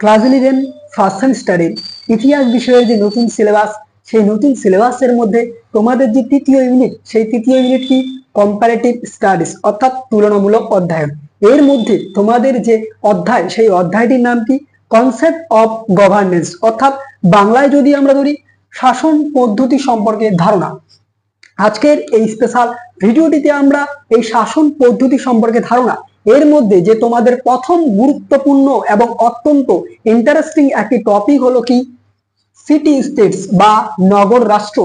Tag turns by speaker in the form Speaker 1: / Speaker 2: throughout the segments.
Speaker 1: Class eleven first সেমিস্টারের ইতিহাস বিষয়ের যে নতুন সিলেবাস সেই নতুন সিলেবাসের মধ্যে তোমাদের যে তৃতীয় ইউনিট সেই তৃতীয় ইউনিট কি? কম্পারেটিভ স্টাডিজ অর্থাৎ তুলনামূলক অধ্যয়ন। এর মধ্যে তোমাদের যে অধ্যায়, সেই অধ্যায়টির নাম কি? কনসেপ্ট অফ গভর্নেন্স অর্থাৎ বাংলায় যদি আমরা ধরি, শাসন পদ্ধতি সম্পর্কে ধারণা। আজকের এই স্পেশাল ভিডিওটিতে আমরা এই শাসন পদ্ধতি সম্পর্কে ধারণা এর মধ্যে যে তোমাদের প্রথম গুরুত্বপূর্ণ এবং অত্যন্ত ইন্টারেস্টিং একটি টপিক হলো কি? সিটি স্টেটস বা নগর রাষ্ট্র,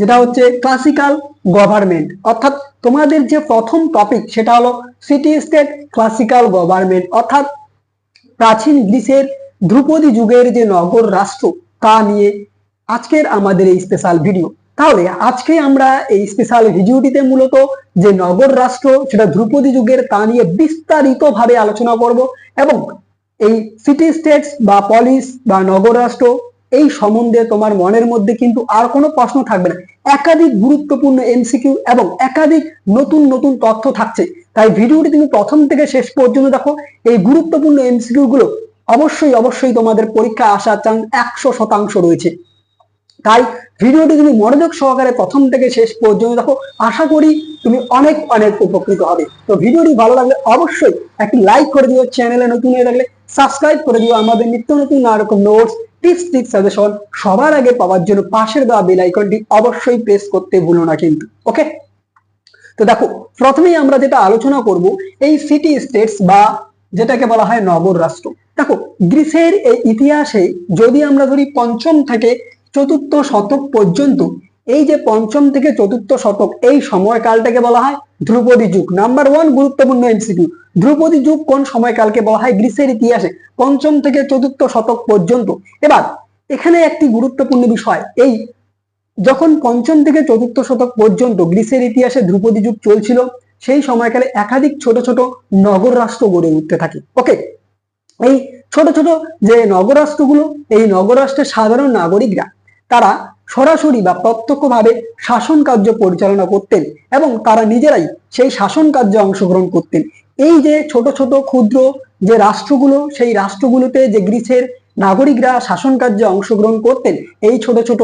Speaker 1: যেটা হচ্ছে ক্লাসিক্যাল গভর্নমেন্ট অর্থাৎ তোমাদের যে প্রথম টপিক সেটা হলো সিটি স্টেট ক্লাসিক্যাল গভর্নমেন্ট অর্থাৎ প্রাচীন গ্রিসের ধ্রুপদী যুগের যে নগর রাষ্ট্র, তা নিয়ে আজকের আমাদের এই স্পেশাল ভিডিও তাহলে আজকে আমরা এই স্পেশাল ভিডিওটিতে মূলত যে নগর রাষ্ট্র, সেটা ধ্রুপদী যুগের তা নিয়ে বিস্তারিত ভাবে আলোচনা করব এবং এই সিটি স্টেটস বা পলিস বা নগর রাষ্ট্র, এই সম্বন্ধে তোমার মনের মধ্যে কিন্তু আর কোনো প্রশ্ন থাকবে না। একাধিক গুরুত্বপূর্ণ এমসিকিউ এবং একাধিক নতুন নতুন তথ্য থাকছে। তাই ভিডিওটি তুমি প্রথম থেকে শেষ পর্যন্ত দেখো। এই গুরুত্বপূর্ণ এমসিকিউ গুলো অবশ্যই অবশ্যই তোমাদের পরীক্ষা আসার চান্স একশো শতাংশ রয়েছে। তাই ভিডিওটি তুমি মনোযোগ সহকারে প্রথম থেকে শেষ পর্যন্ত দেখো। আশা করি তুমি অনেক অনেক উপকৃত হবে। তো ভিডিওটি ভালো লাগলে অবশ্যই একটি লাইক করে দিও, চ্যানেলে নতুন হয়ে থাকলে সাবস্ক্রাইব করে দিও। আমাদের নিত্য নতুন নানা রকম নোটস টিপস টিপস সাজেশন সবার আগে পাওয়ার জন্য পাশের দেওয়া বেল আইকনটি অবশ্যই প্রেস করতে ভুলো না কিন্তু ওকে তো দেখো, প্রথমেই আমরা যেটা আলোচনা করব, এই সিটি স্টেটস বা যেটাকে বলা হয় নগর রাষ্ট্র। দেখো, গ্রিসের এই ইতিহাসে যদি আমরা ধরি পঞ্চম থেকে চতুর্থ শতক পর্যন্ত, এই যে পঞ্চম থেকে চতুর্থ শতক, এই সময়কালটাকে বলা হয় ধ্রুপদী যুগ। নাম্বার ওয়ান গুরুত্বপূর্ণ এমসিকিউ ধ্রুপদী যুগ কোন সময়কালকে বলা হয়? গ্রিসের ইতিহাসে পঞ্চম থেকে চতুর্থ শতক পর্যন্ত। এবার, এখানে একটি গুরুত্বপূর্ণ বিষয়, এই যখন পঞ্চম থেকে চতুর্থ শতক পর্যন্ত গ্রিসের ইতিহাসে ধ্রুপদী যুগ চলছিল, সেই সময়কালে একাধিক ছোট ছোট নগর রাষ্ট্র গড়ে উঠতে থাকে। ওকে এই ছোট ছোট যে নগর রাষ্ট্রগুলো, এই নগর রাষ্ট্রের সাধারণ নাগরিকরা তারা সরাসরি বা প্রত্যক্ষভাবে শাসন কার্য পরিচালনা করতেন এবং তারা নিজেরাই সেই শাসন কার্যে অংশগ্রহণ করতেন। এই যে ছোট ছোট, ক্ষুদ্র যে রাষ্ট্রগুলো, সেই রাষ্ট্রগুলোতে যে গ্রিসের নাগরিকরা শাসন কার্যে অংশগ্রহণ করতেন, এই ছোট ছোট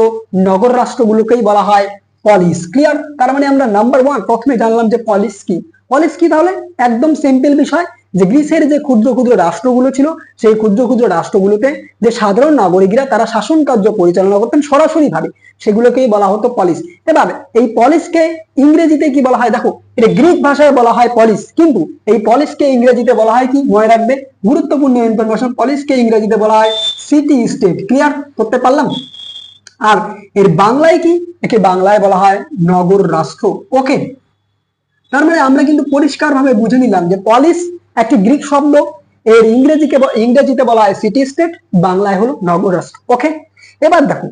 Speaker 1: নগর রাষ্ট্রগুলোকেই বলা হয় পলিস ক্লিয়ার তার মানে আমরা নাম্বার ওয়ান প্রথমে জানলাম যে পলিস কি। পলিস কি তাহলে? একদম সিম্পল বিষয়। যে গ্রিসের যে ক্ষুদ্র ক্ষুদ্র রাষ্ট্রগুলো ছিল, সেই ক্ষুদ্র ক্ষুদ্র রাষ্ট্রগুলোতে যে সাধারণ নাগরিকরা তারা শাসন কার্য পরিচালনা করতেন সরাসরি ভাবে সেগুলোকেই বলা হতো পলিস এবার, এই পলিসকে ইংরেজিতে কি বলা হয়? দেখো, এটা গ্রিক ভাষায় বলা হয় পলিস কিন্তু এই পলিসকে ইংরেজিতে বলা হয় কি? মনে রাখবে, গুরুত্বপূর্ণ ইনফরমেশন পলিসকে ইংরেজিতে বলা হয় সিটি স্টেট ক্লিয়ার করতে পারলাম? আর এর বাংলায় কি? একে বাংলায় বলা হয় নগর রাষ্ট্র। ওকে তার মানে আমরা কিন্তু পরিষ্কার ভাবে বুঝে নিলাম যে পলিস একটি গ্রিক শব্দ। এর ইংরেজিকে ইংরেজিতে বলা হয় সিটি স্টেট বাংলায় হলো নগর রাষ্ট্র। ওকে এবার দেখো,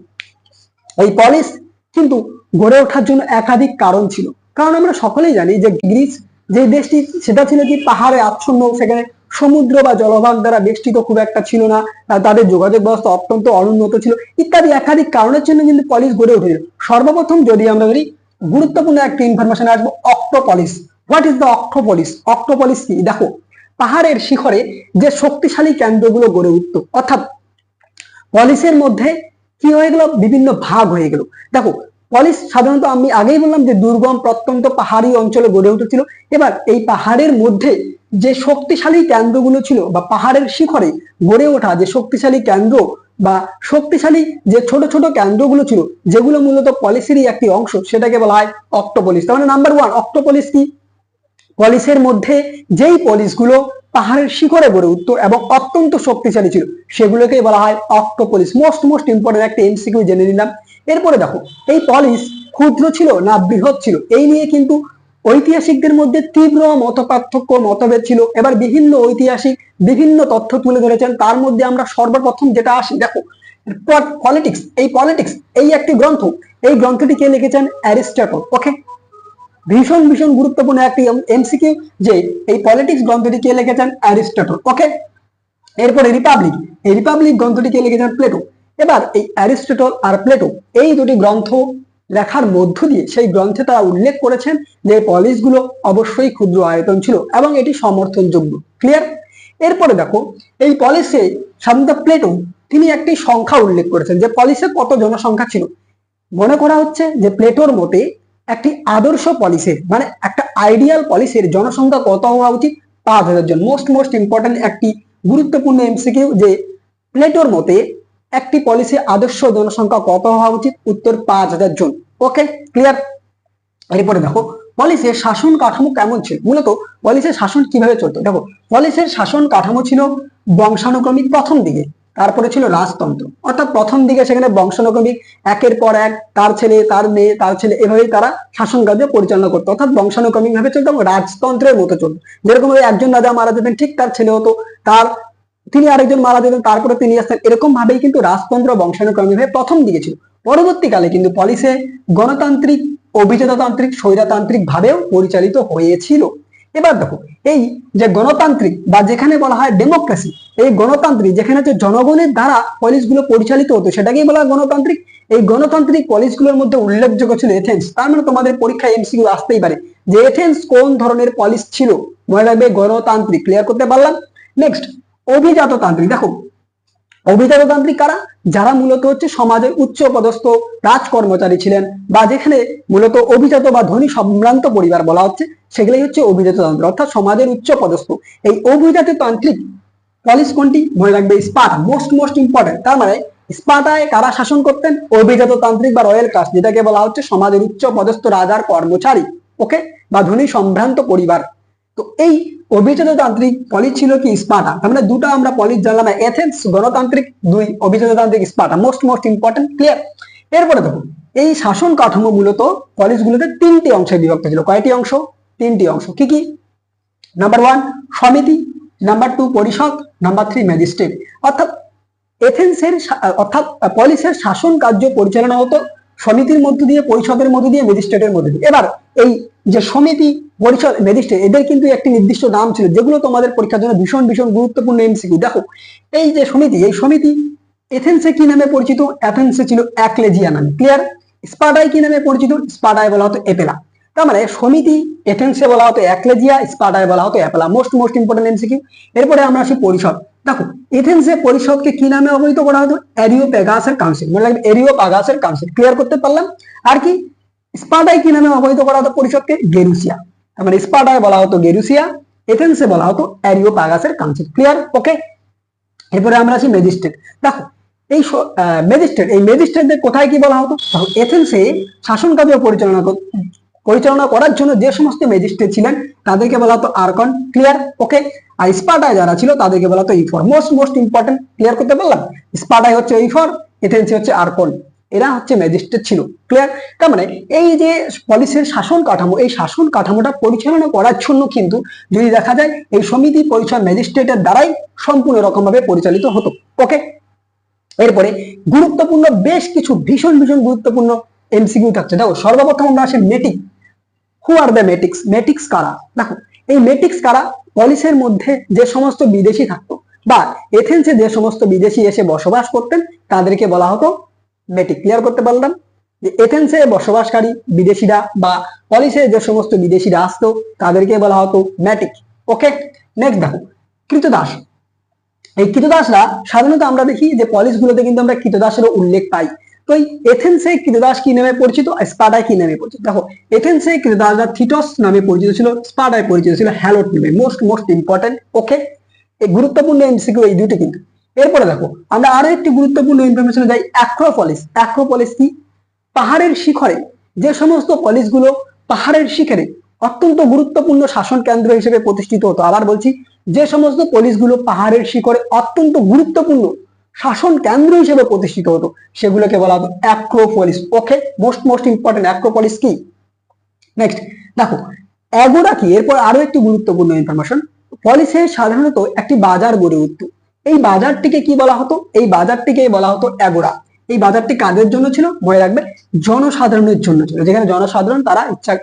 Speaker 1: এই পলিস কিন্তু গড়ে ওঠার জন্য একাধিক কারণ ছিল। কারণ আমরা সকলেই জানি যে গ্রিস যে দেশটি, সেটা ছিল কি পাহাড়ে আচ্ছন্ন, সেখানে সমুদ্র বা জলভাগ দ্বারা বেষ্টিত খুব একটা ছিল না। তাদের যোগাযোগ ব্যবস্থা অত্যন্ত অনুন্নত ছিল। ইত্যাদি একাধিক কারণের জন্য কিন্তু পলিস গড়ে উঠেছিল। সর্বপ্রথম যদি আমরা ধরি, গুরুত্বপূর্ণ একটা ইনফরমেশন আসব acropolis what is the acropolis acropolis কি? দেখো পাহাড়ের শিখরে যে শক্তিশালী কেন্দ্রগুলো গড়ে উঠত, অর্থাৎ পলিসের মধ্যে কি হয়ে গেল? বিভিন্ন ভাগ হয়ে গেল। দেখো, পলিস সাধারণত আমি আগেই বললাম যে দুর্গম, প্রত্যন্ত পাহাড়ি অঞ্চলে গড়ে উঠেছিল। এবার এই পাহাড়ের মধ্যে যে শক্তিশালী কেন্দ্রগুলো ছিল বা পাহাড়ের শিখরে গড়ে ওঠা যে শক্তিশালী কেন্দ্র বা শক্তিশালী যে ছোট ছোট কেন্দ্রগুলো ছিল, যেগুলো মূলত পলিসিরই একটি অংশ, সেটাকে বলা হয় অক্টোপলিস। তার মানে নাম্বার ওয়ান অক্টোপলিস কি? পলিসের মধ্যে যেই পলিসগুলো পাহাড়ের শিখরে গড়ে উঠত এবং অত্যন্ত শক্তিশালী ছিল সেগুলোকে বলা হয় অক্টোপলিস মোস্ট মোস্ট ইম্পর্টেন্ট একটা এমসিকিউ জেনে নিলাম। এরপরে দেখো, এই পলিস ক্ষুদ্র ছিল না বৃহৎ ছিল? এই নিয়ে কিন্তু ঐতিহাসিকদের মধ্যে তীব্র মত পার্থক্য মতভেদ ছিল। এবার বিভিন্ন ঐতিহাসিক বিভিন্ন তথ্য তুলে ধরেছেন। তার মধ্যে আমরা সর্বপ্রথম যেটা আসি, দেখো, পলিটিক্স। এই পলিটিক্স, এই একটি গ্রন্থ, এই গ্রন্থটি কে লিখেছেন অ্যারিস্টটল। ওকে ভীষণ ভীষণ গুরুত্বপূর্ণ একটি এমসিকিউ যে এই পলিটিক্স গ্রন্থটি কে লিখেছেন অ্যারিস্টটল। ওকে এরপরে রিপাবলিক। এই রিপাবলিক গ্রন্থটি কে লিখেছেন প্লেটো। এবার এই অ্যারিস্টটল আর প্লেটো, এই দুটি গ্রন্থ লেখার মধ্য দিয়ে সেই গ্রন্থে তারা উল্লেখ করেছেন যে পলিসগুলো অবশ্যই ক্ষুদ্র আয়তন ছিল এবং এটি সমর্থনযোগ্য। ক্লিয়ার এরপরে দেখো, এই পলিসে সাধারণত প্লেটো, তিনি একটি সংখ্যা উল্লেখ করেছেন যে পলিসে কত জনসংখ্যা ছিল? মনে করা হচ্ছে যে প্লেটোর মতে একটি আদর্শ পলিসির মানে একটা আইডিয়াল পলিসির জনসংখ্যা কত হওয়া উচিত? পাঁচ হাজার জন মোস্ট মোস্ট ইম্পর্টেন্ট একটি গুরুত্বপূর্ণ এমসিকিউ যে প্লেটোর মতে একটি পলিসি আদর্শ জনসংখ্যা কত হওয়া উচিত? উত্তর পাঁচ হাজার জন। ওকে ক্লিয়ার এরপরে দেখো পলিসের শাসন কাঠামো কেমন ছিল? মূলত পলিসের শাসন কীভাবে চলতো? দেখো পলিসের শাসন কাঠামো ছিল বংশানুক্রমিক প্রথম দিকে। তারপরে ছিল রাজতন্ত্র। অর্থাৎ প্রথম দিকে সেখানে বংশানুক্রমিক, একের পর এক, তার ছেলে, তার মেয়ে, তার ছেলে, এভাবেই তারা শাসন কার্য পরিচালনা করতো। অর্থাৎ বংশানুক্রমিক ভাবে চলতো এবং রাজতন্ত্রের মতো চলতো। যেরকম একজন রাজা মারা যেতেন, ঠিক তার ছেলে হতো, তার তিনি আরেকজন মারা যেতেন, তারপরে তিনি আসতেন এরকম ভাবেই কিন্তু রাজতন্ত্র বংশানুক্রমিক ভাবে প্রথম দিকে ছিল। পরবর্তীকালে কিন্তু পলিসে গণতান্ত্রিক, অভিজাততান্ত্রিক স্বৈরাতান্ত্রিক ভাবেও পরিচালিত হয়েছিল। এবার দেখো, এই যে গণতান্ত্রিক বা যেখানে বলা হয় ডেমোক্রেসি এই গণতান্ত্রিক যেখানে হচ্ছে জনগণের দ্বারা পলিসগুলো পরিচালিত হতো, সেটাকেই বলা হয় গণতান্ত্রিক। এই গণতান্ত্রিক পলিসগুলোর মধ্যে উল্লেখযোগ্য ছিল এথেন্স তার মানে তোমাদের পরীক্ষায় এমসিকিউ আসতেই পারে। যে এথেন্স কোন ধরনের পলিস ছিল? মনে রাখবে গণতান্ত্রিক ক্লিয়ার করতে পারলাম? নেক্সট অভিজাততান্ত্রিক। দেখো অভিজাততান্ত্রিক কারা? যারা মূলত হচ্ছে সমাজের উচ্চ পদস্থ রাজ কর্মচারী ছিলেন বা যেখানে মূলত অভিজাত বা ধনী সম্ভ্রান্ত পরিবার বলা হচ্ছে, সেগুলোই হচ্ছে অভিজাততন্ত্র। অর্থাৎ সমাজের উচ্চ পদস্থ। এই অভিজাততান্ত্রিক পলিস কোনটি? মনে রাখবে স্পার্টা মোস্ট মোস্ট ইম্পর্টেন্ট তার মানে স্পার্টায় কারা শাসন করতেন? অভিজাততান্ত্রিক বা রয়্যাল কাস্ট, যেটাকে বলা হচ্ছে সমাজের উচ্চ পদস্থ রাজার কর্মচারী ওকে বা ধনী সম্ভ্রান্ত পরিবার। তো এই অভিজাততান্ত্রিক পলিস ছিল কি স্পার্টা মানে দুটো আমরা পলিস জানলাম এথেন্স গণতান্ত্রিক দুই, অভিজাততান্ত্রিক Sparta most most important clear এরপরে দেখুন, এই শাসন কাঠামো মূলত কলেজগুলোতে তিনটি অংশে বিভক্ত ছিল। কয়টি অংশ? তিনটি অংশ। কি কি? নাম্বার ওয়ান সমিতি। নাম্বার টু পরিষদ। নাম্বার থ্রি ম্যাজিস্ট্রেট অর্থাৎ এথেন্সের অর্থাৎ পলিসের শাসন কার্য পরিচালনা হতো। সমিতির মধ্য দিয়ে, পরিষদের মধ্য দিয়ে ম্যাজিস্ট্রেটের মধ্য দিয়ে। এবার এই যে সমিতি, পরিষদ ম্যাজিস্ট্রেট এদের কিন্তু একটি নির্দিষ্ট নাম ছিল, যেগুলো তোমাদের পরীক্ষার জন্য ভীষণ ভীষণ গুরুত্বপূর্ণ এমসিকিউ দেখো, এই যে সমিতি, এই সমিতি এথেন্সে কি নামে পরিচিত? এথেন্সে ছিল অ্যাকলেজিয়া নামে ক্লিয়ার স্পার্টায় কি নামে পরিচিত? স্পার্টায় বলা হতো এপেলা তার মানে সমিতি এথেন্সে বলা হতো অ্যাকলেজিয়া স্পার্টায় বলা হতো Apella most most important MCQ এরপরে আমরা আসি পরিষদ। দেখো এথেন্সে পরিষদকে কি নামে অবহিত করা হতো? এরিও পেগাসের কাউন্সিল মনে রাখবে এরিও পাগাসের কাউন্সিল ক্লিয়ার করতে পারলাম? আর কি? স্পার্টায় কি নামে অবহিত করা হতো পরিষদকে? গেরুসিয়া তার মানে স্পার্টায় বলা হতো গেরুসিয়া এথেন্সে বলা হতো এরিও পাগাসের কাউন্সিল ক্লিয়ার ওকে এরপরে আমরা আছি ম্যাজিস্ট্রেট দেখো, এই ম্যাজিস্ট্রেট এই ম্যাজিস্ট্রেটদের কোথায় কি বলা হতো? এথেন্সে শাসন কার্য পরিচালনা পরিচালনা করার জন্য যে সমস্ত ম্যাজিস্ট্রেট ছিলেন, তাদেরকে বলা হতো আরকন, ক্লিয়ার? ওকে? আর স্পার্টায় যারা ছিল, তাদেরকে বলা হতো ephor most most important clear করতে পারলাম? স্পার্টায় হচ্ছে ইফর এথেন্সে হচ্ছে আরকন। এরা হচ্ছে ম্যাজিস্ট্রেট ছিল ক্লিয়ার তার মানে এই যে পলিসের শাসন কাঠামো, এই শাসন কাঠামোটা পরিচালনা করার জন্য কিন্তু যদি দেখা যায়, এই সমিতি পরিচয় ম্যাজিস্ট্রেটের দ্বারাই সম্পূর্ণ রকম ভাবে পরিচালিত হতো, ওকে? এরপরে গুরুত্বপূর্ণ, বেশ কিছু ভীষণ ভীষণ গুরুত্বপূর্ণ এমসিকিউ থাকছে দেখো, সর্বপ্রথম আমরা আসি মেটিক হু আর দ্য মেটিক্স মেটিক্স কারা? দেখো, এই মেটিক্স কারা? পলিসের মধ্যে যে সমস্ত বিদেশি থাকতো বা এথেন্সে যে সমস্ত বিদেশি এসে বসবাস করতেন, তাদেরকে বলা হতো মেটিক ক্লিয়ার করতে পারলাম? যে এথেন্সে বসবাসকারী বিদেশিরা বা পলিসে যে সমস্ত বিদেশিরা আসতো, তাদেরকে বলা হতো ম্যাটিক ওকে নেক্সট দেখো, কৃতদাস। এই কৃতদাসরা সাধারণত আমরা দেখি যে পলিসগুলোতে কিন্তু আমরা কৃতদাসেরও উল্লেখ পাই। তো এই এথেন্সে কৃতদাস কি নামে পরিচিত? স্পার্টায় কি নামে পরিচিত? দেখো এথেন্সে কৃতদাসরা থিটস নামে পরিচিত ছিল স্পার্টায় পরিচিত ছিল হ্যালোট নামে মোস্ট মোস্ট ইম্পর্টেন্ট ওকে এই গুরুত্বপূর্ণ এমসিকিউ এই দুটি কিন্তু। এরপরে দেখো, আমরা আরও একটি গুরুত্বপূর্ণ ইনফরমেশনে যাই অ্যাক্রোপলিস অ্যাক্রোপলিস কি? পাহাড়ের শিখরে। যে সমস্ত পলিসগুলো পাহাড়ের শিখরে অত্যন্ত গুরুত্বপূর্ণ শাসন কেন্দ্র হিসেবে প্রতিষ্ঠিত হতো। আবার বলছি, যে সমস্ত পলিসগুলো পাহাড়ের শিখরে অত্যন্ত গুরুত্বপূর্ণ শাসন কেন্দ্র হিসেবে প্রতিষ্ঠিত হতো। সেগুলোকে বলা হতো acropolis okay most most important acropolis কি? নেক্সট দেখো অ্যাগোরা কি? এরপর আরও একটি গুরুত্বপূর্ণ ইনফরমেশন পলিসে সাধারণত একটি বাজার গড়ে উঠত। এই বাজারটিকে কি বলা হতো? এই বাজারটিকে বলা হতো অ্যাগোরা এই বাজারটি কাদের জন্য ছিল? মনে রাখবে, জনসাধারণের জন্য ছিল। যেখানে জনসাধারণ তারা ইচ্ছা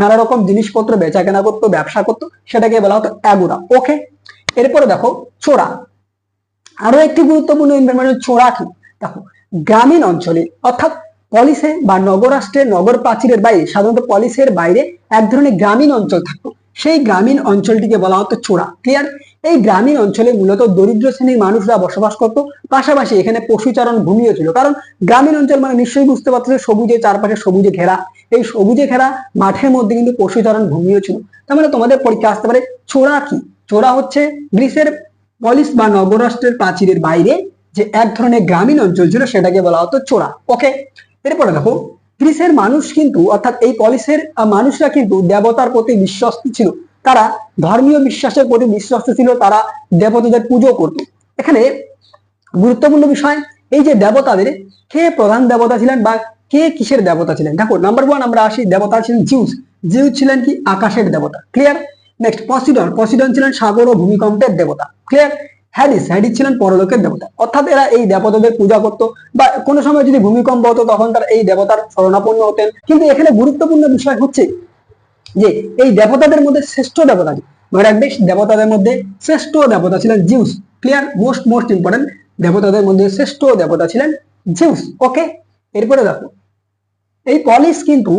Speaker 1: নানা রকম জিনিসপত্র বেচা কেনা করতো, ব্যবসা করতো, সেটাকে বলা হতো অ্যাগোরা ওকে এরপরে দেখো, চোরা। আরও একটি গুরুত্বপূর্ণ ইনফরমেশন চোরা কি দেখো, গ্রামীণ অঞ্চলে, অর্থাৎ পলিসে বা নগরাষ্ট্রের নগর প্রাচীরের বাইরে, সাধারণত পলিসের বাইরে এক ধরনের গ্রামীণ অঞ্চল থাকতো। সেই গ্রামীণ অঞ্চলটিকে বলা হতো চোরা ক্লিয়ার এই গ্রামীণ অঞ্চলে মূলত দরিদ্র শ্রেণির মানুষরা বসবাস করত। পাশাপাশি এখানে পশুচারণ ভূমিও ছিল। কারণ গ্রামীণ অঞ্চল মানে নিশ্চয়ই বুঝতে পারছ সবুজে চারপাশে সবুজে ঘেরা। এই সবুজে ঘেরা মাঠের মধ্যে কিন্তু পশুচারণ ভূমিও ছিল। তার মানে তোমাদের পরীক্ষা আসতে পারে চোরা কি? চোরা হচ্ছে গ্রিসের পলিস বা নগরাষ্ট্রের প্রাচীরের বাইরে যে এক ধরনের গ্রামীণ অঞ্চল ছিল সেটাকে বলা হতো চোরা। ওকে এরপরে দেখো, গ্রিসের মানুষ কিন্তু, অর্থাৎ এই পলিসের মানুষরা কিন্তু দেবতার প্রতি বিশ্বস্ত ছিল। তারা ধর্মীয় বিশ্বাসের প্রতি বিশ্বস্ত ছিল, তারা দেবতাদের পুজো করত। এখানে গুরুত্বপূর্ণ বিষয়, এই যে দেবতাদের, কে প্রধান দেবতা ছিলেন বা কে কিসের দেবতা ছিলেন? দেখো নাম্বার ওয়ান আমরা আসি, দেবতা ছিলেন জিউস। জিউস ছিলেন কি? আকাশের দেবতা। ক্লিয়ার নেক্সট পসিডন পসিডন ছিলেন সাগর ও ভূমিকম্পের দেবতা। ক্লিয়ার হ্যারিস হ্যাডিস ছিলেন পরলোকের দেবতা। অর্থাৎ এরা এই দেবতাদের পূজা করত। বা কোনো সময় যদি ভূমিকম্প হতো, তখন তারা এই দেবতার শরণাপন্ন হতেন। কিন্তু এখানে গুরুত্বপূর্ণ বিষয় হচ্ছে যে, এই দেবতাদের মধ্যে শ্রেষ্ঠ দেবতা মনে দেবতাদের মধ্যে শ্রেষ্ঠ দেবতা ছিলেন Zeus. Clear most most important দেবতাদের মধ্যে শ্রেষ্ঠ দেবতা ছিলেন জিউস। ওকে এরপরে দেখো, এই পলিস কিন্তু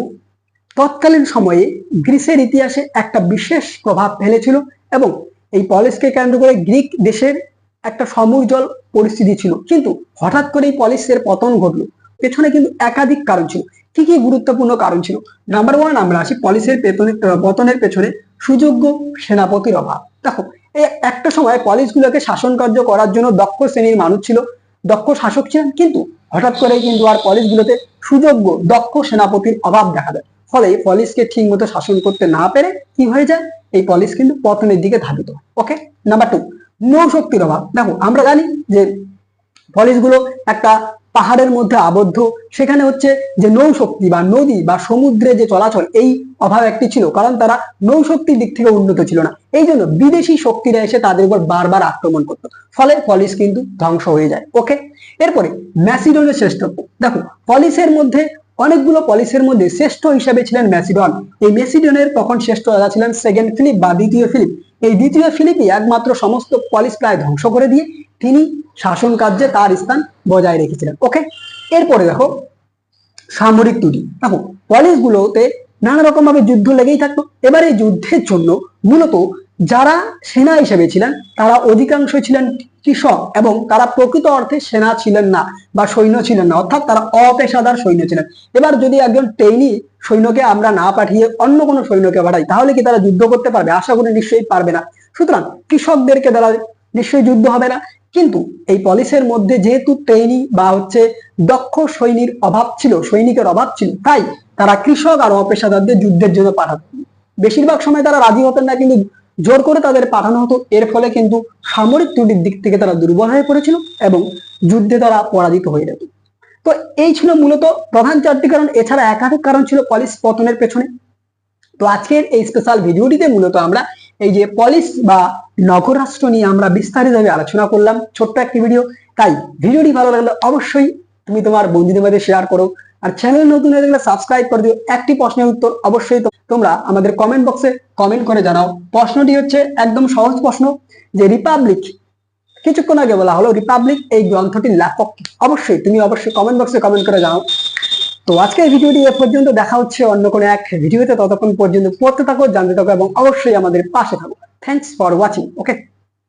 Speaker 1: তৎকালীন সময়ে গ্রিসের ইতিহাসে একটা বিশেষ প্রভাব ফেলেছিল এবং এই পলিসকে কেন্দ্র করে গ্রিক দেশের একটা সমুজ্জ্বল পরিস্থিতি ছিল। কিন্তু হঠাৎ করে এই পলিসের পতন ঘটলো। পেছনে কিন্তু একাধিক কারণ ছিল। কি কি গুরুত্বপূর্ণ কারণ ছিল? নাম্বার ওয়ান আমরা আসি পলিসের পেতনের পেছনে সুযোগ্য সেনাপতির অভাব। দেখো, এই একটা সময় পলিসগুলোকে শাসন কার্য করার জন্য দক্ষ শ্রেণির মানুষ ছিল, দক্ষ শাসক ছিলেন, কিন্তু হঠাৎ করে কিন্তু আর পলিসগুলোতে সুযোগ্য, দক্ষ সেনাপতির অভাব দেখা দেয়। ফলে পলিসকে ঠিক মতো শাসন করতে না পেরে কি হয়ে যায়? এই পলিস কিন্তু পতনের দিকে ধাবিত। ওকে নাম্বার টু নৌশক্তির অভাব। দেখো, আমরা জানি যে পলিসগুলো একটা পাহাড়ের মধ্যে আবদ্ধ। সেখানে হচ্ছে যে নৌশক্তি বা নদী বা সমুদ্রে যে চলাচল, এই অভাব একটি ছিল। কারণ তারা নৌশক্তির দিক থেকে উন্নত ছিল না। এই জন্য বিদেশি শক্তিরা এসে তাদের উপর বারবার আক্রমণ করতো। ফলে পলিস কিন্তু ধ্বংস হয়ে যায়। ওকে এরপরে ম্যাসিডনের শ্রেষ্ঠত্ব। দেখো, পলিসের মধ্যে অনেকগুলো পলিসের মধ্যে শ্রেষ্ঠ হিসাবে ছিলেন ম্যাসিডন। এই ম্যাসিডনের তখন শ্রেষ্ঠ রাজা ছিলেন সেকেন্ড ফিলিপ বা দ্বিতীয় ফিলিপ। এই দ্বিতীয় ফিলিপই একমাত্র সমস্ত পলিস প্রায় ধ্বংস করে দিয়ে তিনি শাসন কার্যে তার স্থান বজায় রেখেছিলেন। ওকে? এরপরে দেখো, সামরিক ত্রুটি। দেখো, পলিসগুলোতে নানা রকম ভাবে যুদ্ধ লেগেই থাকতো। এবার এই যুদ্ধের জন্য মূলত যারা সেনা হিসেবে ছিলেন, তারা অধিকাংশ ছিলেন কৃষক এবং তারা প্রকৃত অর্থে সেনা ছিলেন না বা সৈন্য ছিলেন না। অর্থাৎ তারা অপেশাদার সৈন্য ছিলেন। এবার যদি একজন ট্রেনি সৈন্যকে আমরা না পাঠিয়ে অন্য কোনো সৈন্যকে পাঠাই, তাহলে কি তারা যুদ্ধ করতে পারবে? আশা করি নিশ্চয়ই পারবে না। সুতরাং কৃষকদেরকে দ্বারা নিশ্চয়ই যুদ্ধ হবে না। কিন্তু এই পলিসের মধ্যে যেহেতু ট্রেনি বা হচ্ছে দক্ষ সৈনিক অভাব ছিল, সৈনিকের অভাব ছিল, তাই তারা কৃষক আর অপেশাদারদের যুদ্ধের জন্য পাঠাতো। বেশিরভাগ সময় তারা রাজি হতেন না, কিন্তু জোর করে তাদের পাঠানো হতো। এর ফলে কিন্তু সামরিক ত্রুটির দিক থেকে তারা দুর্বল হয়ে পড়েছিল এবং যুদ্ধে তারা পরাজিত হয়ে যেত। তো এই ছিল মূলত প্রধান চারটি কারণ। এছাড়া একাধিক কারণ ছিল পলিস পতনের পেছনে। তো আজকের এই স্পেশাল ভিডিওটিতে মূলত আমরা এই যে পলিস বা নগরাষ্ট্র নিয়ে আমরা বিস্তারিতভাবে আলোচনা করলাম। ছোট্ট একটি ভিডিও। তাই ভিডিওটি ভালো লাগলে অবশ্যই তুমি তোমার বন্ধুদের মধ্যে শেয়ার করো। আর চ্যানেল নতুন হয়ে থাকলে সাবস্ক্রাইব করে দিও। একটি প্রশ্নের উত্তর অবশ্যই তো- তোমরা আমাদের কমেন্ট বক্সে কমেন্ট করে জানাও। প্রশ্নটি হচ্ছে একদম সহজ প্রশ্ন যে রিপাবলিক কিছুক্ষণ আগে বলা হলো রিপাবলিক এই গ্রন্থটির লেখক অবশ্যই তুমি অবশ্যই কমেন্ট বক্সে কমেন্ট করে জানাও। তো আজকের ভিডিওটি এ পর্যন্ত, দেখা হচ্ছে অন্য কোনো এক ভিডিওতে। ততক্ষণ পর্যন্ত পড়তে থাকো, জানতে থাকো এবং অবশ্যই আমাদের পাশে থাকো। Thanks for watching okay